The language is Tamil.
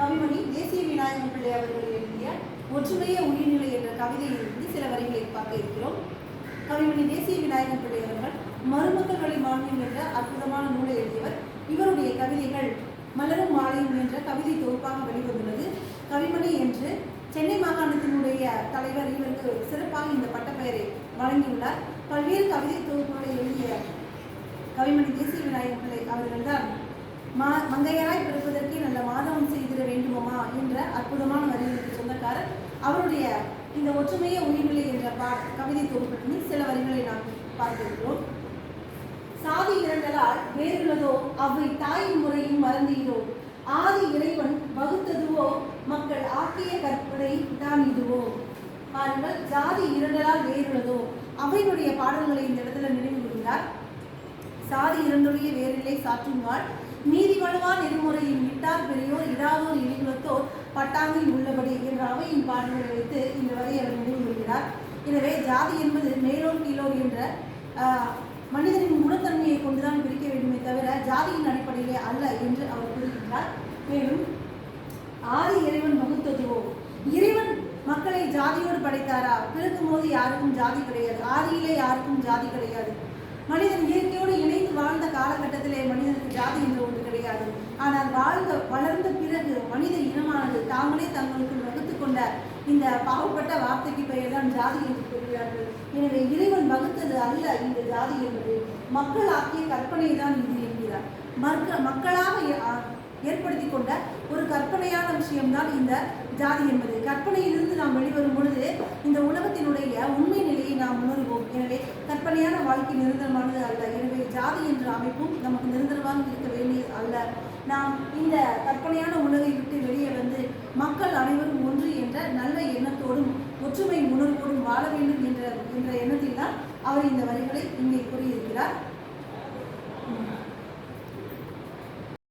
கவிமணி தேசிய விநாயகர் பிள்ளை அவர்கள் எழுதிய ஒற்றுமைய உயிர்நிலை என்ற கவிதையிலிருந்து சில வரிகளை பார்க்க இருக்கிறோம். கவிமணி தேசிய விநாயகர் பிள்ளை அவர்கள் மருமக்கள் வழி என்ற அற்புதமான நூலை எழுதியவர். இவருடைய கவிதைகள் மலரும் மாலையும் என்ற கவிதை தொகுப்பாக வெளிவந்துள்ளது. கவிமணி என்று சென்னை மாகாணத்தினுடைய தலைவர் இவருக்கு சிறப்பாக இந்த பட்டப்பெயரை வழங்கியுள்ளார். பல்வேறு கவிதை தொகுப்புகளை எழுதிய கவிமணி தேசிய விநாயகர் பிள்ளை அவர்கள்தான் மா மங்கையராய் பிறப்பதற்கே நல்ல மாதவம் செய்திட வேண்டுமோமா என்ற அற்புதமான வரிகளுக்கு சொந்தக்காரர். அவருடைய இந்த ஒற்றுமையே உயிர்நிலை என்ற பா கவிதை தொகுப்பிலிருந்து சில வரிகளை நாம் பார்த்திருக்கிறோம். சாதி இரண்டலால் வேறுள்ளதோ அவை தாயின் முறையும் மறந்தீரோ. ஆதி இறைவன் வகுத்ததுவோ மக்கள் ஆக்கிய கற்பனை தான் இதுவோ. பாருங்கள் ஜாதி இரண்டலால் வேறுள்ளதோ அவையினுடைய பாடல்களை இந்த இடத்துல நினைவு கூறுகிறார் சாதி இரண்டுடைய வேறில்லை சாற்றுங்கால் நீதி வலுவா இருமுறையின் இட்டார் பெரியோர் இடாதோர் இழிகுலத்தோர் பட்டாங்கில் உள்ளபடி என்ற அவையின் பாடல்களை வைத்து இந்த வரை அவர் நினைவு கூறுகிறார் எனவே ஜாதி என்பது மேலோர் கீழோர் என்ற ஆஹ், மனிதனின் குணத்தன்மையை கொண்டுதான் பிரிக்க வேண்டுமே தவிர ஜாதியின் அடிப்படையிலே அல்ல என்று அவர் கூறுகின்றார். மேலும் ஆதி இறைவன் வகுத்ததுவோ இறைவன் மக்களை ஜாதியோடு படைத்தாரா? பிறக்கும் போது யாருக்கும் ஜாதி கிடையாது. ஆதியிலே யாருக்கும் ஜாதி கிடையாது. மனிதன் இயற்கையோடு இணைந்து வாழ்ந்த காலகட்டத்திலே மனிதனுக்கு ஜாதி என்று ஒன்று ஆனால் வாழ்ந்த வளர்ந்த பிறகு மனித இனமானது தாங்களே தங்களுக்கு வகுத்து கொண்ட இந்த பாவப்பட்ட வார்த்தைக்கு பெயர்தான் ஜாதி என்று கூறுகிறார்கள். எனவே இறைவன் வகுத்தது அல்ல இந்த ஜாதி என்பது. மக்கள் ஆக்கிய கற்பனை தான் இது என்கிறார். மக்க மக்களாக ஏ- ஏற்படுத்தி கொண்ட ஒரு கற்பனையான விஷயம்தான் இந்த ஜாதி என்பது. கற்பனையிலிருந்து நாம் வெளிவரும் பொழுது இந்த உலகத்தினுடைய உண்மை நிலையை நாம் உணர்வோம். எனவே கற்பனையான வாழ்க்கை நிரந்தரமானது அல்ல. எனவே ஜாதி என்ற அமைப்பும் நமக்கு நிரந்தரமாக இருக்க வேண்டியது அல்ல நாம் இந்த கற்பனையான உலகை விட்டு வெளியே வந்து மக்கள் அனைவரும் ஒன்று என்ற நல்ல எண்ணத்தோடும் ஒற்றுமை உணர்வோடும் வாழ வேண்டும் என்ற என்ற எண்ணத்தில் தான் அவர் இந்த வரிகளை இங்கே கூறியிருக்கிறார்.